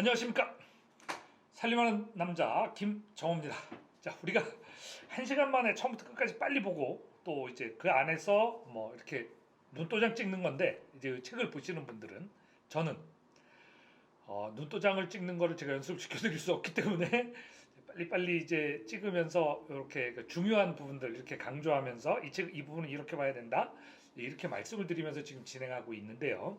안녕하십니까? 살림하는 남자 김정호입니다. 자 우리가 한 시간 만에 처음부터 끝까지 빨리 보고 또 이제 그 안에서 뭐 이렇게 눈도장 찍는 건데 이제 책을 보시는 분들은 저는 어, 눈도장을 찍는 거를 제가 연습시켜 드릴 수 없기 때문에 빨리빨리 이제 찍으면서 이렇게 그 중요한 부분들 이렇게 강조하면서 이 책 이 부분은 이렇게 봐야 된다. 이렇게 말씀을 드리면서 지금 진행하고 있는데요.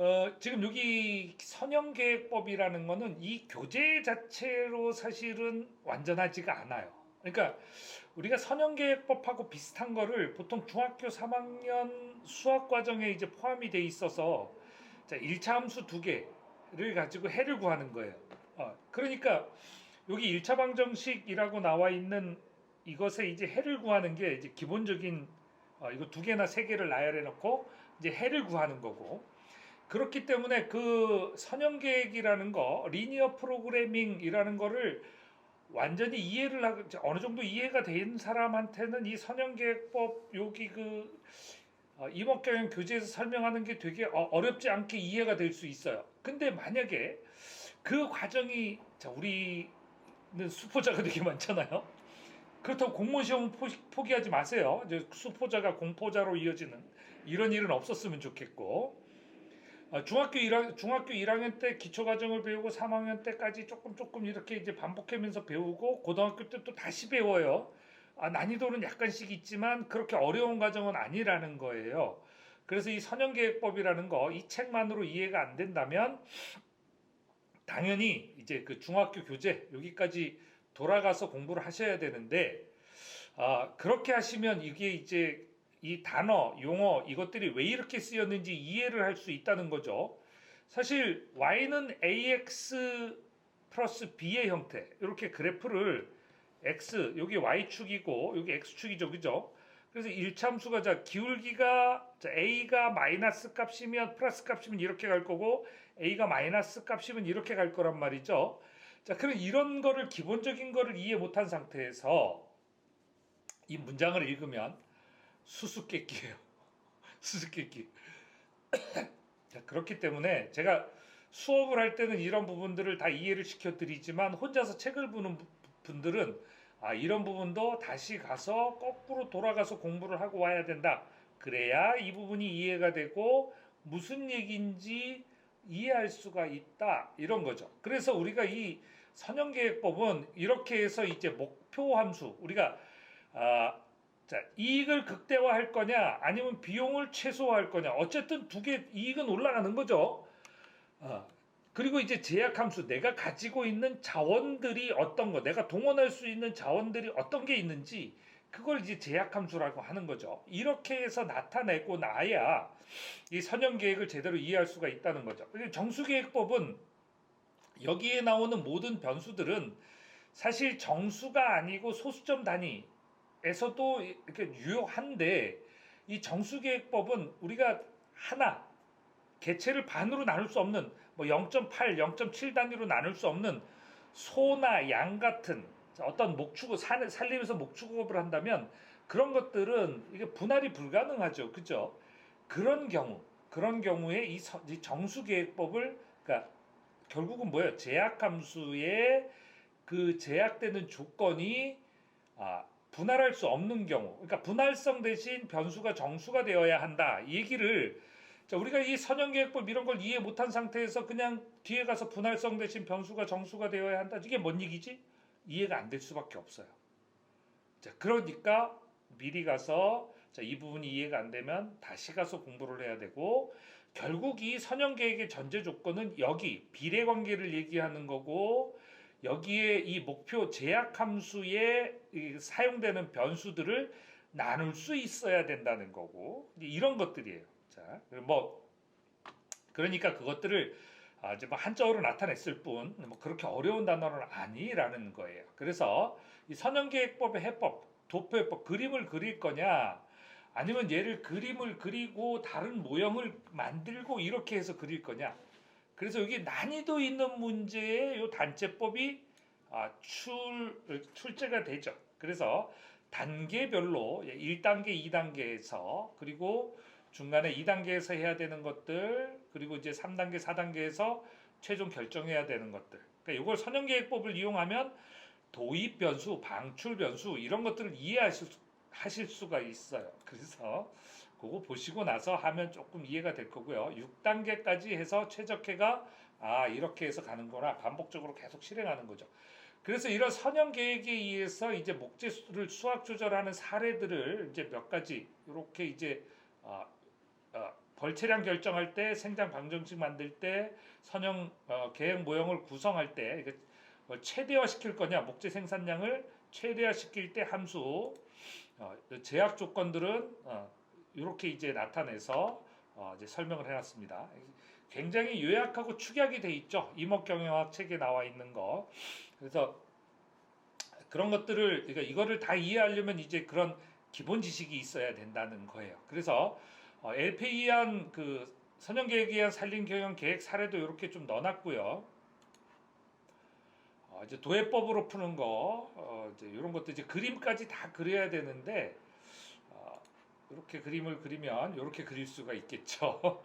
어, 지금 여기 선형계획법이라는 거는 이 교재 자체로 사실은 완전하지가 않아요. 그러니까 우리가 선형계획법하고 비슷한 거를 보통 중학교 3학년 수학 과정에 이제 포함이 돼 있어서 자, 1차 함수 두 개를 가지고 해를 구하는 거예요. 어, 그러니까 여기 1차 방정식이라고 나와 있는 이것에 이제 해를 구하는 게 이제 기본적인 어, 이거 두 개나 세 개를 나열해 놓고 이제 해를 구하는 거고 그렇기 때문에 그 선형 계획이라는 거, 리니어 프로그래밍이라는 거를 완전히 이해를 하고 어느 정도 이해가 된 사람한테는 이 선형 계획법 여기 그 어, 이목경영 교재에서 설명하는 게 되게 어, 어렵지 않게 이해가 될 수 있어요. 근데 만약에 그 과정이 자 우리는 수포자가 되게 많잖아요. 그렇다고 공무원 시험 포기하지 마세요. 이제 수포자가 공포자로 이어지는 이런 일은 없었으면 좋겠고 어, 중학교 1학 중학교 1학년 때 기초 과정을 배우고 3학년 때까지 조금 조금 이렇게 이제 반복하면서 배우고 고등학교 때 또 다시 배워요. 아, 난이도는 약간씩 있지만 그렇게 어려운 과정은 아니라는 거예요. 그래서 이 선형계획법이라는 거 이 책만으로 이해가 안 된다면 당연히 이제 그 중학교 교재 여기까지 돌아가서 공부를 하셔야 되는데 아, 그렇게 하시면 이게 이제 이 단어, 용어 이것들이 왜 이렇게 쓰였는지 이해를 할 수 있다는 거죠. 사실 y는 ax 플러스 b의 형태 이렇게 그래프를 x 여기 y축이고 여기 x축이죠, 그죠? 그래서 일참수가 자 기울기가 자, a가 마이너스 값이면 플러스 값이면 이렇게 갈 거고 a가 마이너스 값이면 이렇게 갈 거란 말이죠. 자, 그럼 이런 거를 기본적인 거를 이해 못한 상태에서 이 문장을 읽으면 수수께끼예요. 수수께끼. 자, 그렇기 때문에 제가 수업을 할 때는 이런 부분들을 다 이해를 시켜드리지만 혼자서 책을 보는 분들은 아, 이런 부분도 다시 가서 거꾸로 돌아가서 공부를 하고 와야 된다. 그래야 이 부분이 이해가 되고 무슨 얘기인지 이해할 수가 있다. 이런 거죠. 그래서 우리가 이 선형계획법은 이렇게 해서 이제 목표 함수 우리가 아, 자, 이익을 극대화할 거냐, 아니면 비용을 최소화할 거냐. 어쨌든 두 개 이익은 올라가는 거죠. 어, 그리고 이제 제약 함수, 내가 가지고 있는 자원들이 어떤 거, 내가 동원할 수 있는 자원들이 어떤 게 있는지, 그걸 이제 제약 함수라고 하는 거죠. 이렇게 해서 나타내고 나야 이 선형 계획을 제대로 이해할 수가 있다는 거죠. 정수 계획법은 여기에 나오는 모든 변수들은 사실 정수가 아니고 소수점 단위, 에서도 이렇게 유효한데 이 정수계획법은 우리가 하나 개체를 반으로 나눌 수 없는 뭐 0.8, 0.7 단위로 나눌 수 없는 소나 양 같은 어떤 목축 살, 살림에서 목축업을 한다면 그런 것들은 이게 분할이 불가능하죠, 그죠? 그런 경우 그런 경우에 이, 이 정수계획법을 그러니까 결국은 뭐예요? 제약함수의 그 제약되는 조건이 아 분할할 수 없는 경우, 그러니까 분할성 대신 변수가 정수가 되어야 한다. 이 얘기를 자, 우리가 이 선형계획법 이런 걸 이해 못한 상태에서 그냥 뒤에 가서 분할성 대신 변수가 정수가 되어야 한다. 이게 뭔 얘기지? 이해가 안 될 수밖에 없어요. 자, 그러니까 미리 가서 자, 이 부분이 이해가 안 되면 다시 가서 공부를 해야 되고 결국 이 선형계획의 전제 조건은 여기 비례 관계를 얘기하는 거고 여기에 이 목표 제약 함수에 사용되는 변수들을 나눌 수 있어야 된다는 거고 이런 것들이에요. 자, 뭐 그러니까 그것들을 아, 이제 뭐 한자어로 나타냈을 뿐, 뭐 그렇게 어려운 단어는 아니라는 거예요. 그래서 이 선형계획법의 해법, 도표해법, 그림을 그릴 거냐, 아니면 얘를 그림을 그리고 다른 모형을 만들고 이렇게 해서 그릴 거냐. 그래서 여기 난이도 있는 문제에 요 단체법이 아, 출, 출제가 되죠. 그래서 단계별로 1단계, 2단계에서 그리고 중간에 2단계에서 해야 되는 것들 그리고 이제 3단계, 4단계에서 최종 결정해야 되는 것들. 그러니까 이걸 선형계획법을 이용하면 도입 변수, 방출 변수 이런 것들을 이해하실 수, 하실 수가 있어요. 그래서 그거 보시고 나서 하면 조금 이해가 될 거고요. 6단계까지 해서 최적화가 아 이렇게 해서 가는구나 반복적으로 계속 실행하는 거죠. 그래서 이런 선형 계획에 의해서 이제 목재수를 수학 조절하는 사례들을 이제 몇 가지 이렇게 이제 어, 어, 벌채량 결정할 때 생장 방정식 만들 때 선형 어, 계획 모형을 구성할 때 이게 어, 최대화 시킬 거냐 목재 생산량을 최대화 시킬 때 함수 어, 제약 조건들은 어, 이렇게 이제 나타내서 어, 이제 설명을 해놨습니다. 굉장히 요약하고 축약이 돼 있죠. 이목 경영학 책에 나와 있는 거. 그래서 그런 것들을 그러니까 이거를 다 이해하려면 이제 그런 기본 지식이 있어야 된다는 거예요. 그래서 어, LPE한 그 선형 계획에 의한 산림 경영 계획 사례도 이렇게 좀 넣어놨고요. 어, 이제 도해법으로 푸는 거 어, 이제 이런 것도 이제 그림까지 다 그려야 되는데 어, 이렇게 그림을 그리면 이렇게 그릴 수가 있겠죠.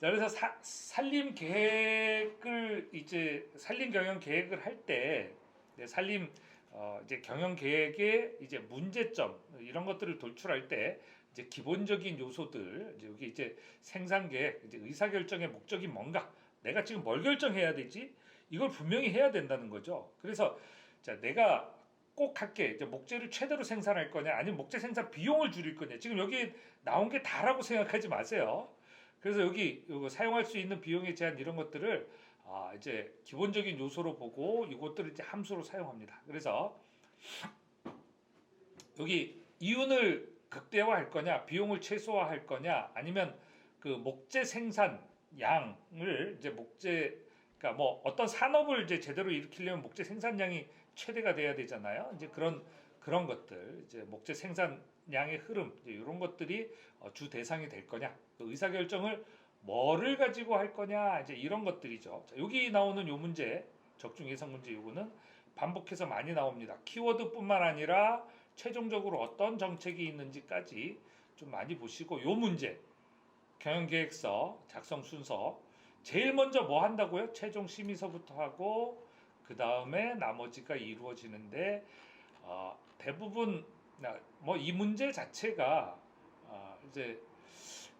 자, 그래서 사, 산림 계획을 이제 산림 경영 계획을 할때 네, 산림 어, 이제 경영 계획의 이제 문제점 이런 것들을 돌출할 때 이제 기본적인 요소들 이제 여기 이제 생산 계획, 이제 의사 결정의 목적이 뭔가 내가 지금 뭘 결정해야 되지? 이걸 분명히 해야 된다는 거죠. 그래서 자 내가 꼭 할게 이제 목재를 최대로 생산할 거냐 아니면 목재 생산 비용을 줄일 거냐 지금 여기 나온 게 다라고 생각하지 마세요. 그래서 여기 이거 사용할 수 있는 비용에 제한 이런 것들을 아, 이제 기본적인 요소로 보고 이것들을 이제 함수로 사용합니다. 그래서 여기 이윤을 극대화할 거냐, 비용을 최소화할 거냐, 아니면 그 목재 생산 양을 이제 목재 그러니까 뭐 어떤 산업을 이제 제대로 일으키려면 목재 생산량이 최대가 돼야 되잖아요. 이제 그런 그런 것들 이제 목재 생산량의 흐름 이제 이런 것들이 어, 주 대상이 될 거냐, 그 의사 결정을 뭐를 가지고 할 거냐 이제 이런 것들이죠. 자, 여기 나오는 요 문제 적중 예상 문제 요거는 반복해서 많이 나옵니다. 키워드뿐만 아니라 최종적으로 어떤 정책이 있는지까지 좀 많이 보시고 요 문제 경영계획서 작성 순서 제일 먼저 뭐 한다고요? 최종 심의서부터 하고 그 다음에 나머지가 이루어지는데 어, 대부분 뭐 이 문제 자체가 어, 이제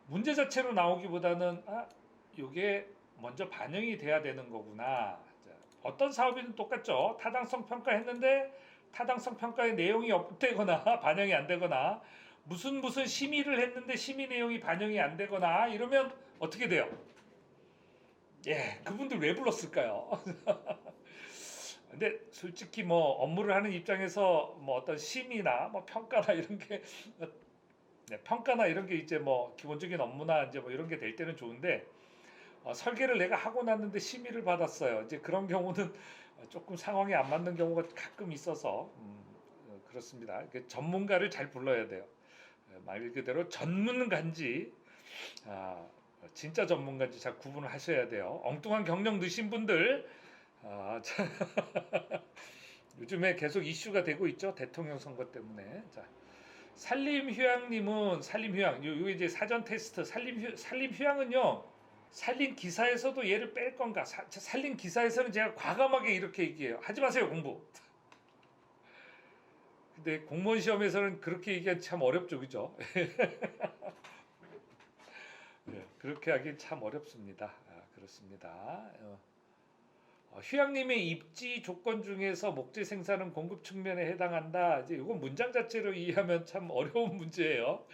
문제 자체로 나오기보다는 아 이게 먼저 반영이 돼야 되는 거구나. 자, 어떤 사업이든 똑같죠. 타당성 평가했는데 타당성 평가의 내용이 없대거나 반영이 안 되거나 무슨 무슨 심의를 했는데 심의 내용이 반영이 안 되거나 이러면 어떻게 돼요? 예, 그분들 왜 불렀을까요? 근데 솔직히 뭐 업무를 하는 입장에서 뭐 어떤 심의나 뭐 평가나 이런 게 네, 평가나 이런 게 이제 뭐 기본적인 업무나 이제 뭐 이런 게 될 때는 좋은데 어, 설계를 내가 하고 났는데 심의를 받았어요. 이제 그런 경우는 조금 상황이 안 맞는 경우가 가끔 있어서 음, 어, 그렇습니다. 전문가를 잘 불러야 돼요. 예, 말 그대로 전문가인지 아, 진짜 전문가인지 잘 구분을 하셔야 돼요. 엉뚱한 경력 넣으신 분들 아, 자, 요즘에 계속 이슈가 되고 있죠. 대통령 선거 때문에. 자, 산림휴양님은 산림휴양 요, 요 이제 사전 테스트 산림휴 산림휴양은요 산림 기사에서도 얘를 뺄 건가 사, 산림 기사에서는 제가 과감하게 이렇게 얘기해요 하지 마세요 공부 근데 공무원 시험에서는 그렇게 얘기하기 참 어렵죠 그죠 네, 그렇게 하기 참 어렵습니다 아, 그렇습니다 어. 어, 휴양림의 입지 조건 중에서 목재 생산은 공급 측면에 해당한다. 이제 이건 문장 자체로 이해하면 참 어려운 문제예요.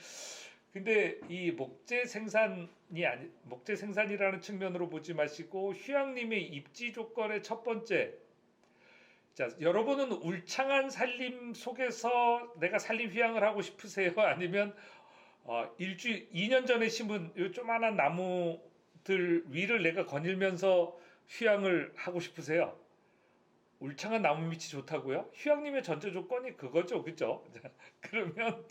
근데 이 목재 생산이 아니 목재 생산이라는 측면으로 보지 마시고 휴양림의 입지 조건의 첫 번째 자, 여러분은 울창한 산림 속에서 내가 산림 휴양을 하고 싶으세요? 아니면 어, 일주일 2년 전에 심은 요 조만한 나무들 위를 내가 거닐면서 휴양을 하고 싶으세요? 울창한 나무 밑이 좋다고요? 휴양림의 전제 조건이 그거죠, 그죠? 그러면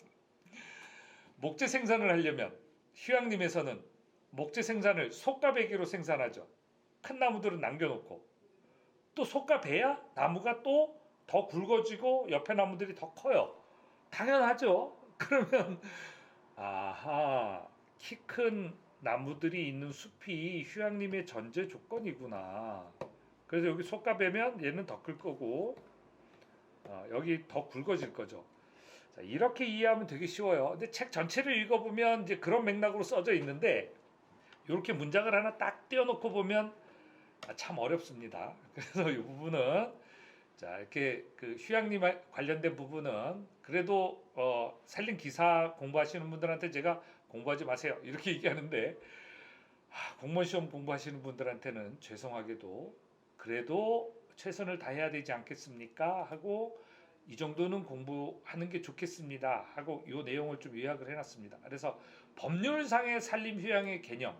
목재 생산을 하려면 휴양림에서는 목재 생산을 속가 배기로 생산하죠. 큰 나무들은 남겨놓고 또 속가 배야 나무가 또 더 굵어지고 옆에 나무들이 더 커요. 당연하죠. 그러면 아하 키 큰 나무들이 있는 숲이 휴양림의 전제 조건이구나. 그래서 여기 속가 베면 얘는 더 클 거고 어, 여기 더 굵어질 거죠. 자, 이렇게 이해하면 되게 쉬워요. 근데 책 전체를 읽어보면 이제 그런 맥락으로 써져 있는데 이렇게 문장을 하나 딱 띄워놓고 보면 아, 참 어렵습니다. 그래서 이 부분은 자 이렇게 그 휴양림 관련된 부분은 그래도 어, 살림 기사 공부하시는 분들한테 제가 공부하지 마세요 이렇게 얘기하는데 하, 공무원 시험 공부하시는 분들한테는 죄송하게도 그래도 최선을 다해야 되지 않겠습니까 하고 이 정도는 공부하는 게 좋겠습니다 하고 이 내용을 좀 요약을 해놨습니다. 그래서 법률상의 산림 휴양의 개념,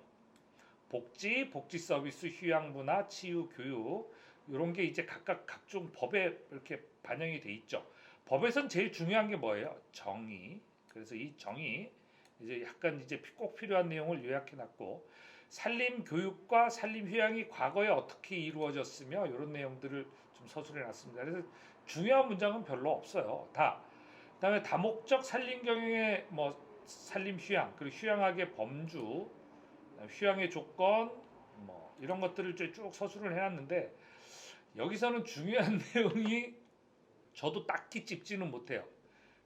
복지, 복지 서비스, 휴양 문화, 치유, 교육 이런 게 이제 각각 각종 법에 이렇게 반영이 돼 있죠. 법에선 제일 중요한 게 뭐예요? 정의. 그래서 이 정의 이제 약간 이제 꼭 필요한 내용을 요약해 놨고 산림 교육과 산림 휴양이 과거에 어떻게 이루어졌으며 이런 내용들을 좀 서술해 놨습니다. 그래서 중요한 문장은 별로 없어요. 다. 그다음에 다목적 산림 경영의 뭐 산림 휴양 그리고 휴양학의 범주, 휴양의 조건 뭐 이런 것들을 쭉 서술을 해놨는데 여기서는 중요한 내용이 저도 딱히 찝지는 못해요.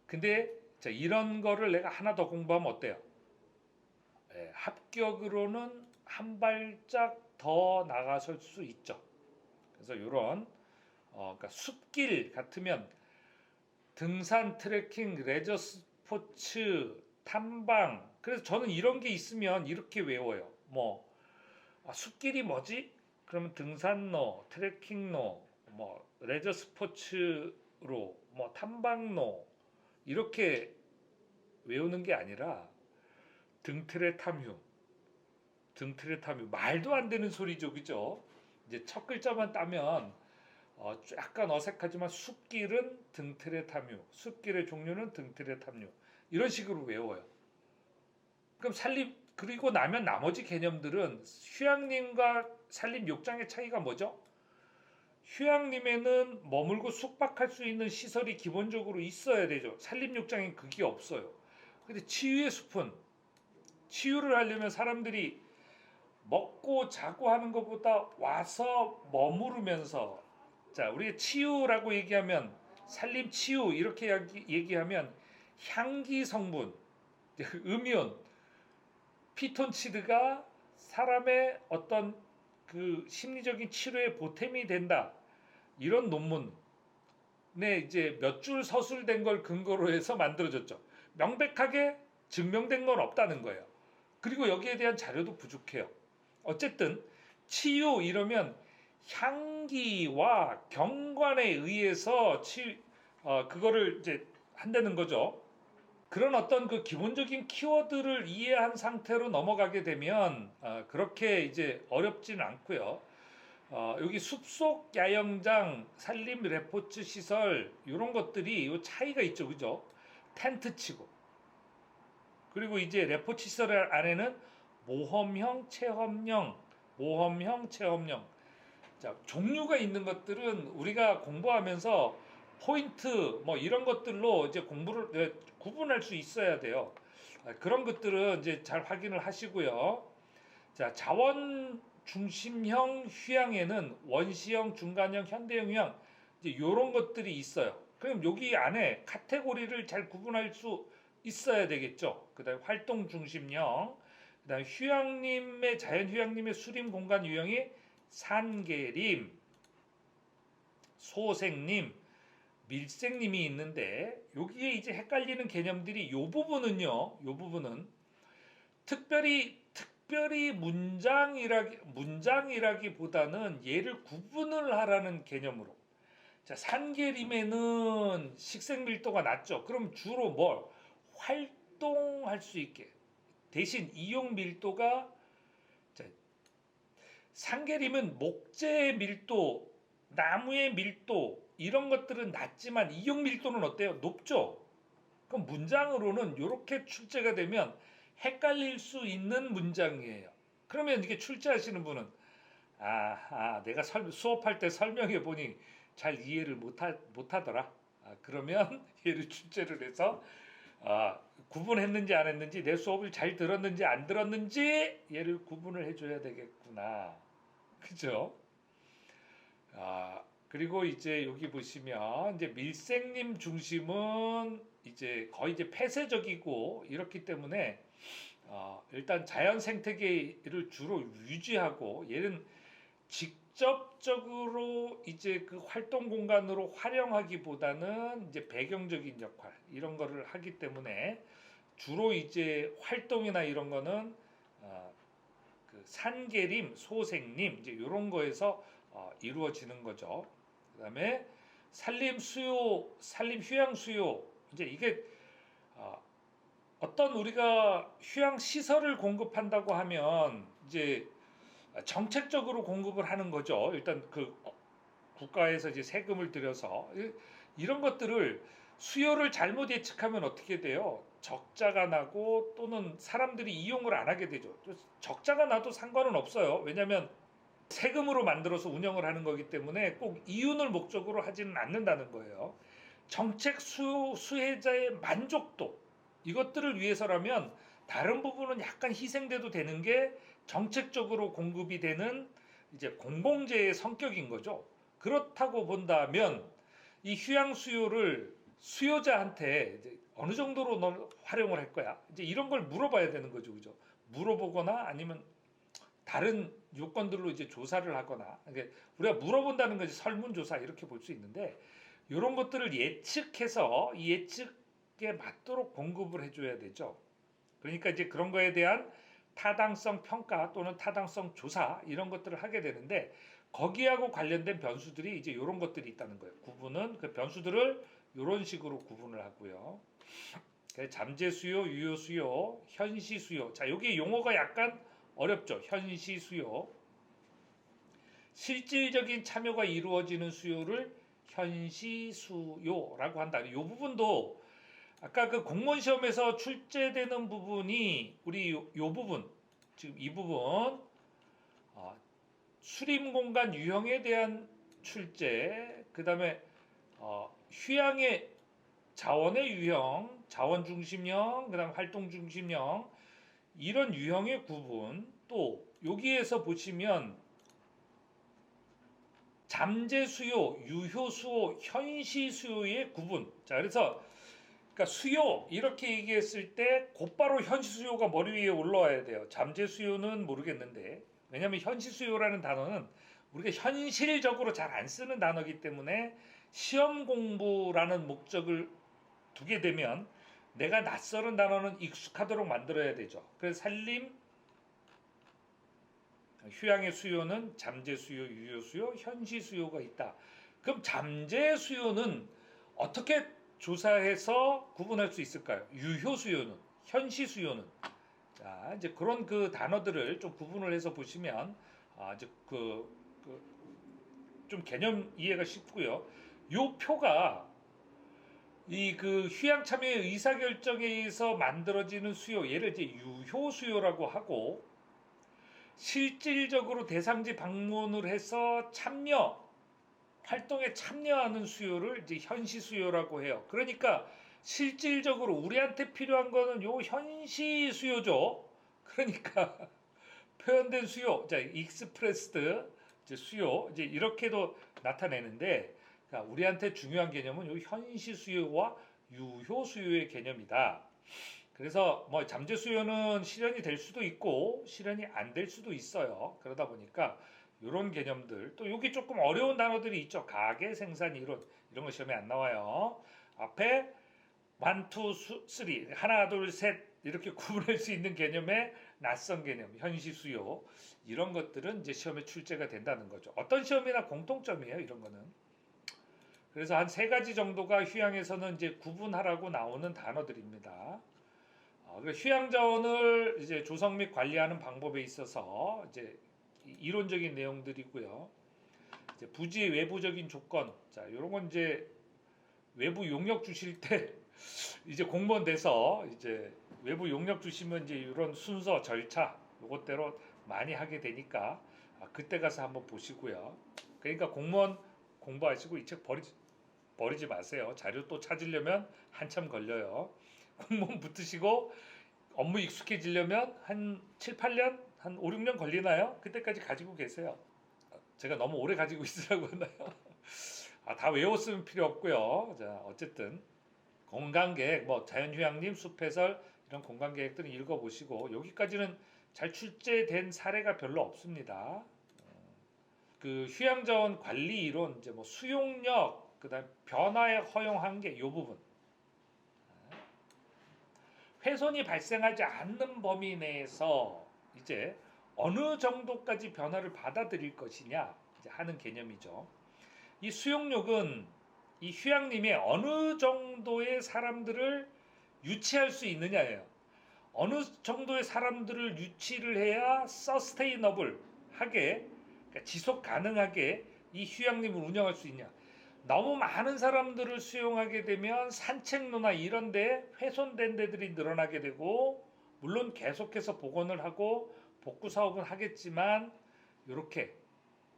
근데 자, 이런 거를 내가 하나 더 공부하면 어때요? 예, 합격으로는 한 발짝 더 나가설 수 있죠. 그래서 이런 어, 그러니까 숲길 같으면 등산, 트레킹, 레저 스포츠, 탐방. 그래서 저는 이런 게 있으면 이렇게 외워요. 뭐 아, 숲길이 뭐지? 그러면 등산로, 트레킹로, 뭐 레저 스포츠 로, 뭐 탐방로 이렇게 외우는 게 아니라 등틀의 탐휴, 등틀의 탐휴 말도 안 되는 소리죠, 그죠? 이제 첫 글자만 따면 어, 약간 어색하지만 숲길은 등틀의 탐휴, 숲길의 종류는 등틀의 탐휴 이런 식으로 외워요. 그럼 산림 그리고 나면 나머지 개념들은 휴양림과 산림 욕장의 차이가 뭐죠? 휴양림에는 머물고 숙박할 수 있는 시설이 기본적으로 있어야 되죠. 산림 욕장엔 그게 없어요. 근데 치유의 숲은 치유를 하려면 사람들이 먹고 자고 하는 것보다 와서 머무르면서 자 우리 치유라고 얘기하면 산림 치유 이렇게 얘기하면 향기 성분 음이온 피톤치드가 사람의 어떤 그 심리적인 치료에 보탬이 된다. 이런 논문에 이제 몇 줄 서술된 걸 근거로 해서 만들어졌죠. 명백하게 증명된 건 없다는 거예요. 그리고 여기에 대한 자료도 부족해요. 어쨌든 치유 이러면 향기와 경관에 의해서 치 어, 그거를 이제 한다는 거죠. 그런 어떤 그 기본적인 키워드를 이해한 상태로 넘어가게 되면 어, 그렇게 이제 어렵지는 않고요. 어, 여기 숲속 야영장, 산림 레포츠 시설 이런 것들이 요 차이가 있죠, 그죠? 텐트 치고 그리고 이제 레포츠 시설 안에는 모험형, 체험형, 모험형, 체험형. 자, 종류가 있는 것들은 우리가 공부하면서 포인트 뭐 이런 것들로 이제 공부를 네, 구분할 수 있어야 돼요. 아, 그런 것들은 이제 잘 확인을 하시고요. 자, 자원 중심형 휴양에는 원시형, 중간형, 현대형 휴양 이제 이런 것들이 있어요. 그럼 여기 안에 카테고리를 잘 구분할 수 있어야 되겠죠. 그다음 활동 중심형, 그다음 휴양림의 자연 휴양림의 수림 공간 유형이 산계림, 소생림, 밀생림이 있는데 여기에 이제 헷갈리는 개념들이 요 부분은요. 요 부분은 특별히 특별히 문장이라기 문장이라기보다는 얘를 구분을 하라는 개념으로 자 산계림에는 식생 밀도가 낮죠. 그럼 주로 뭘 활동할 수 있게 대신 이용 밀도가 상계림은 목재의 밀도, 나무의 밀도 이런 것들은 낮지만 이용 밀도는 어때요? 높죠. 그럼 문장으로는 이렇게 출제가 되면 헷갈릴 수 있는 문장이에요. 그러면 이게 출제하시는 분은 아, 아 내가 설, 수업할 때 설명해 보니 잘 이해를 못하, 못하더라. 아, 그러면 얘를 출제를 해서 아, 구분했는지 안 했는지 내 수업을 잘 들었는지 안 들었는지 얘를 구분을 해줘야 되겠구나. 그죠? 아 그리고 이제 여기 보시면 이제 밀생님 중심은 이제 거의 이제 폐쇄적이고 이렇기 때문에 어, 일단 자연 생태계를 주로 유지하고 얘는 직접적으로 이제 그 활동 공간으로 활용하기보다는 이제 배경적인 역할 이런 거를 하기 때문에 주로 이제 활동이나 이런 거는 어, 그 산계림, 소생림 이제 이런 거에서 어, 이루어지는 거죠. 그다음에 산림 수요, 산림 휴양 수요 이제 이게 어, 어떤 우리가 휴양 시설을 공급한다고 하면 이제 정책적으로 공급을 하는 거죠. 일단 그 국가에서 이제 세금을 들여서 이- 이런 것들을 수요를 잘못 예측하면 어떻게 돼요? 적자가 나고 또는 사람들이 이용을 안 하게 되죠. 또 적자가 나도 상관은 없어요. 왜냐하면 세금으로 만들어서 운영을 하는 거기 때문에 꼭 이윤을 목적으로 하지는 않는다는 거예요. 정책 수, 수혜자의 만족도 이것들을 위해서라면 다른 부분은 약간 희생돼도 되는 게 정책적으로 공급이 되는 이제 공공재의 성격인 거죠. 그렇다고 본다면 이 휴양 수요를 수요자한테 어느 정도로 너 활용을 할 거야? 이제 이런 걸 물어봐야 되는 거죠, 그죠? 물어보거나 아니면 다른 요건들로 이제 조사를 하거나 우리가 물어본다는 것이 설문조사 이렇게 볼 수 있는데 이런 것들을 예측해서 이 예측에 맞도록 공급을 해줘야 되죠. 그러니까 이제 그런 거에 대한 타당성 평가 또는 타당성 조사 이런 것들을 하게 되는데 거기하고 관련된 변수들이 이제 이런 것들이 있다는 거예요. 구분은 그 변수들을 이런 식으로 구분을 하고요. 그래서 잠재 수요, 유효 수요, 현시 수요. 자, 여기 용어가 약간 어렵죠. 현시 수요. 실질적인 참여가 이루어지는 수요를 현시 수요라고 한다. 이 부분도 아까 그 공무원 시험에서 출제되는 부분이 우리 요, 요 부분 지금 이 부분 어, 수림 공간 유형에 대한 출제 그다음에 어, 휴양의 자원의 유형, 자원 중심형, 그다음 활동 중심형 이런 유형의 구분 또 여기에서 보시면 잠재 수요, 유효 수요, 현시 수요의 구분. 자, 그래서 그러니까 수요 이렇게 얘기했을 때 곧바로 현시 수요가 머리 위에 올라와야 돼요. 잠재 수요는 모르겠는데 왜냐하면 현시 수요라는 단어는 우리가 현실적으로 잘 안 쓰는 단어이기 때문에 시험 공부라는 목적을 두게 되면 내가 낯설은 단어는 익숙하도록 만들어야 되죠. 그래서 살림 휴양의 수요는 잠재 수요, 유효 수요, 현시 수요가 있다. 그럼 잠재 수요는 어떻게 조사해서 구분할 수 있을까요? 유효 수요는, 현시 수요는. 자, 이제 그런 그 단어들을 좀 구분을 해서 보시면 아, 이제 그, 그 좀 개념 이해가 쉽고요. 요 표가 이 그 휴양 참여의 의사 결정에 의해서 만들어지는 수요, 얘를 이제 유효 수요라고 하고 실질적으로 대상지 방문을 해서 참여 활동에 참여하는 수요를 이제 현시 수요라고 해요. 그러니까 실질적으로 우리한테 필요한 거는 요 현시 수요죠. 그러니까 표현된 수요, 자 익스프레스드 이제 수요 이제 이렇게도 나타내는데 그러니까 우리한테 중요한 개념은 요 현시 수요와 유효 수요의 개념이다. 그래서 뭐 잠재 수요는 실현이 될 수도 있고 실현이 안 될 수도 있어요. 그러다 보니까 이런 개념들 또 여기 조금 어려운 단어들이 있죠. 가계 생산 이론 이런 거 시험에 안 나와요. 앞에 완투 쓰리 하나 둘 셋 이렇게 구분할 수 있는 개념의 낯선 개념 현시 수요 이런 것들은 이제 시험에 출제가 된다는 거죠. 어떤 시험이나 공통점이에요. 이런 거는. 그래서 한 세 가지 정도가 휴양에서는 이제 구분하라고 나오는 단어들입니다. 어, 그 휴양 자원을 이제 조성 및 관리하는 방법에 있어서 이제 이- 이론적인 내용들이고요. 이제 부지 외부적인 조건, 자 이런 건 이제 외부 용역 주실 때 이제 공무원 돼서 이제 외부 용역 주시면 이제 이런 순서 절차 요것대로 많이 하게 되니까 아, 그때 가서 한번 보시고요. 그러니까 공무원 공부하시고 이 책 버리지 버리지 마세요. 자료 또 찾으려면 한참 걸려요. 공무원 붙으시고 업무 익숙해지려면 한 7, 8년, 한 5, 6년 걸리나요? 그때까지 가지고 계세요. 제가 너무 오래 가지고 있으라고 하나요? 아, 다 외웠으면 필요 없고요. 자, 어쨌든 공간계획, 뭐 자연휴양림, 숲해설 이런 공간계획들은 읽어보시고 여기까지는 잘 출제된 사례가 별로 없습니다. 어, 그 휴양자원 관리 이론, 이제 뭐 수용력, 그다음 변화의 허용 한계 이 부분. 훼손이 발생하지 않는 범위 내에서 이제 어느 정도까지 변화를 받아들일 것이냐 하는 개념이죠. 이 수용력은 이 휴양림에 어느 정도의 사람들을 유치할 수 있느냐예요. 어느 정도의 사람들을 유치를 해야 서스테이너블 하게 그러니까 지속 가능하게 이 휴양림을 운영할 수 있냐. 너무 많은 사람들을 수용하게 되면 산책로나 이런 데 훼손된 데들이 늘어나게 되고 물론 계속해서 복원을 하고 복구 사업은 하겠지만 이렇게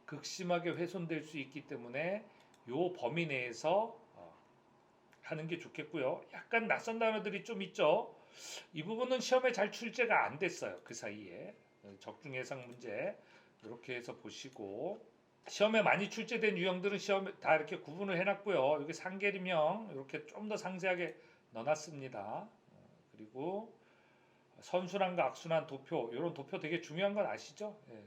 극심하게 훼손될 수 있기 때문에 요 범위 내에서 어, 하는 게 좋겠고요. 약간 낯선 단어들이 좀 있죠. 이 부분은 시험에 잘 출제가 안 됐어요. 그 사이에 어, 적중 예상 문제 이렇게 해서 보시고 시험에 많이 출제된 유형들은 시험에 다 이렇게 구분을 해놨고요. 여기 상계리명 이렇게 좀 더 상세하게 넣어놨습니다. 어, 그리고 선순환과 악순환 도표 이런 도표 되게 중요한 건 아시죠? 예.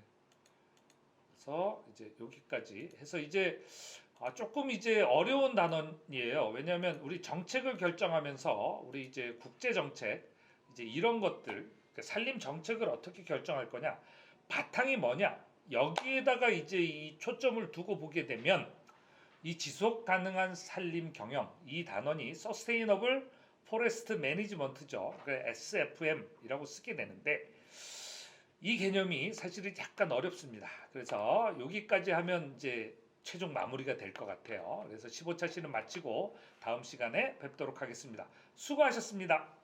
그래서 이제 여기까지 해서 이제 아, 조금 이제 어려운 단원이에요. 왜냐하면 우리 정책을 결정하면서 우리 이제 국제 정책 이제 이런 것들 그러니까 산림 정책을 어떻게 결정할 거냐 바탕이 뭐냐 여기에다가 이제 이 초점을 두고 보게 되면 이 지속 가능한 산림 경영 이 단원이 Sustainable Forest Management죠. 그 SFM이라고 쓰게 되는데 이 개념이 사실은 약간 어렵습니다. 그래서 여기까지 하면 이제 최종 마무리가 될 것 같아요. 그래서 15차 시는 마치고 다음 시간에 뵙도록 하겠습니다. 수고하셨습니다.